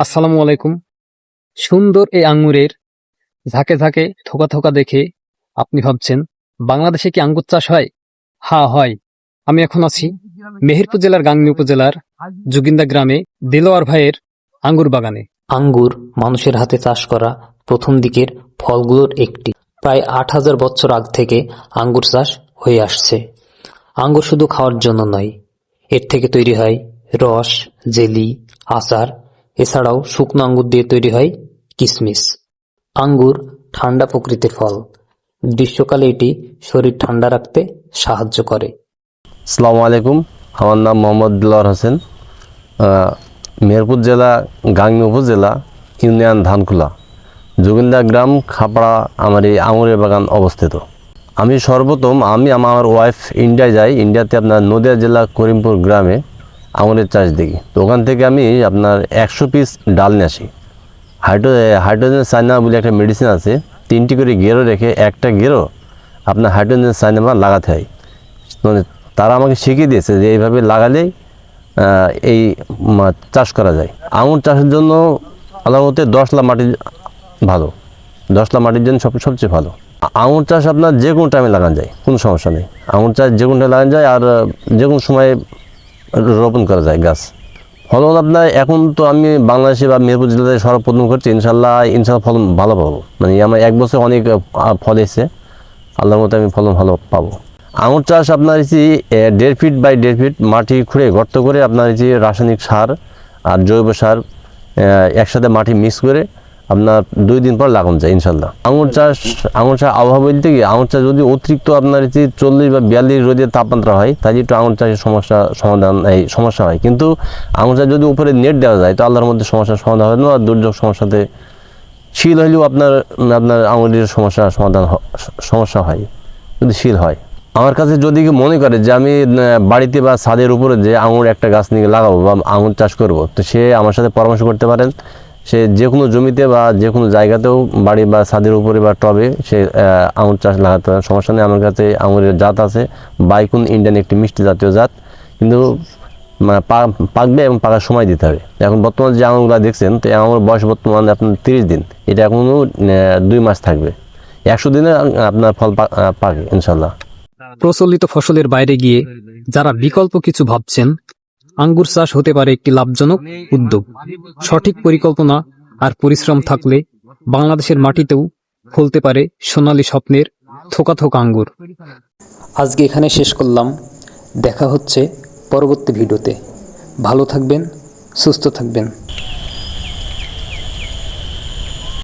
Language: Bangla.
আসসালামু আলাইকুম। সুন্দর এই আঙ্গুরের ঝাঁকে ঝাঁকে, থোকা থোকা দেখে আপনি ভাবছেন, বাংলাদেশে কি আঙ্গুর চাষ হয়? হা হয়। আমি এখন আছি মেহেরপুর জেলার গাংনী উপজেলার জুগিন্দা গ্রামে দেলোয়ার ভাইয়ের আঙ্গুর বাগানে। আঙ্গুর মানুষের হাতে চাষ করা প্রথম দিকের ফলগুলোর একটি। প্রায় আট হাজার বছর আগ থেকে আঙ্গুর চাষ হয়ে আসছে। আঙ্গুর শুধু খাওয়ার জন্য নয়, এর থেকে তৈরি হয় রস, জেলি, আচার এছাড়াও শুকনো আঙ্গুর দিয়ে তৈরি হয় কিশমিশ আঙ্গুর ঠান্ডা প্রকৃতির ফল। গ্রীষ্মকালে এটি শরীর ঠান্ডা রাখতে সাহায্য করে। আসসালামু আলাইকুম। আমার নাম মোহাম্মদ দিলওয়ার হোসেন। মেহেরপুর জেলা, গাংনী উপজেলা, ইউনিয়ন ধানকুলা যোগিন্দা গ্রাম, খাপড়া, আমার এই আঙুরের বাগান অবস্থিত। আমি সর্বপ্রথম, আমি আমার ওয়াইফ ইন্ডিয়া যাই। ইন্ডিয়াতে আপনার নদিয়া জেলা করিমপুর গ্রামে। আঙুরের চাষ দেখি। তো ওখান থেকে আমি আপনার একশো পিস ডাল নিয়ে আসি। হাইড্রো, হাইড্রোজেন সাইনা বলে একটা মেডিসিন আছে। তিনটি করে গেরো রেখে একটা গেরো আপনার হাইড্রোজেন সাইনামা লাগাতে হয়। মানে তারা আমাকে শিখিয়ে দিয়েছে যে এইভাবে লাগালেই এই চাষ করা যায়। আঙুর চাষের জন্য আলামতে দশলা মাটি ভালো। দশলা মাটির জন্য সব, সবচেয়ে ভালো। আঙুর চাষ আপনার যে কোনো টাইমে লাগানো যায়, কোনো সমস্যা নেই। আঙুর চাষ যে কোনো টাইমে লাগানো যায় আর যে কোনো সময়ে রোপণ করা যায় গাছ। ফলন আপনার এখন তো আমি বাংলাদেশে বা মেহেরপুর জেলাতে সর্বপ্রথম করছি ইনশাল্লাহ ইনশাল্লাহ ফলন ভালো পাবো। মানে আমার এক বছর অনেক ফল এসেছে। আল্লাহর মতো আমি ফলন ভালো পাবো। আঙুর চাষ আপনার হচ্ছে দেড় ফিট বাই দেড় ফিট মাটি খুঁড়ে গর্ত করে আপনার হচ্ছে রাসায়নিক সার আর জৈব সার একসাথে মাটি মিক্স করে আপনার দুই দিন পর লাগানো যায় ইনশাল্লাহ আঙুর চাষ আঙুর চাষ আবহাওয়া বলতে কি, আঙুর চাষ যদি অতিরিক্ত আপনার হচ্ছে চল্লিশ বা বিয়াল্লিশ রোদের তাপমাত্রা হয়, তাহলে একটু আঙুর চাষের সমস্যা সমাধান, এই সমস্যা হয়। কিন্তু আঙুর চাষ যদি উপরে নেট দেওয়া যায়, তো আল্লাহর মধ্যে সমস্যার সমাধান হয় না, দুর্যোগ সমস্যাতে শিল হইলেও আপনার আপনার আঙুরের সমস্যা সমাধান সমস্যা হয়, যদি শিল হয়। আমার কাছে যদি কেউ মনে করে যে আমি বাড়িতে বা ছাদের উপরে যে আঙুর একটা গাছ নিয়ে লাগাবো বা আঙুর চাষ করব, তো সে আমার সাথে পরামর্শ করতে পারেন। সে যে কোনো জমিতে বা যে কোনো জায়গাতেও বাড়ি বা ছাদের উপরে বা টবে সে আঙুর চাষ লাগাতে পারে। সমস্যা নেই, আমার কাছে আঙুরের জাত আছে। বাইকুন ইন্ডিয়ান একটি মিষ্টি জাতীয় জাত। কিন্তু মানে পাকবে এবং পাকার সময় দিতে হবে। এখন বর্তমানে যে আঙুরগুলো দেখছেন, তো আঙুর বয়স বর্তমানে আপনার তিরিশ দিন। এটা এখনও দুই মাস থাকবে। একশো দিনে আপনার ফল পাকে ইনশাল্লাহ প্রচলিত ফসলের বাইরে গিয়ে যারা বিকল্প কিছু ভাবছেন আঙ্গুর চাষ হতে পারে একটি লাভজনক উদ্যোগ। সঠিক পরিকল্পনা আর পরিশ্রম থাকলে বাংলাদেশের মাটিতেও ফলতে পারে সোনালী স্বপ্নের থোকা থোকা আঙ্গুর। আজকে এখানে শেষ করলাম। দেখা হচ্ছে পরবর্তী ভিডিওতে। ভালো থাকবেন সুস্থ থাকবেন।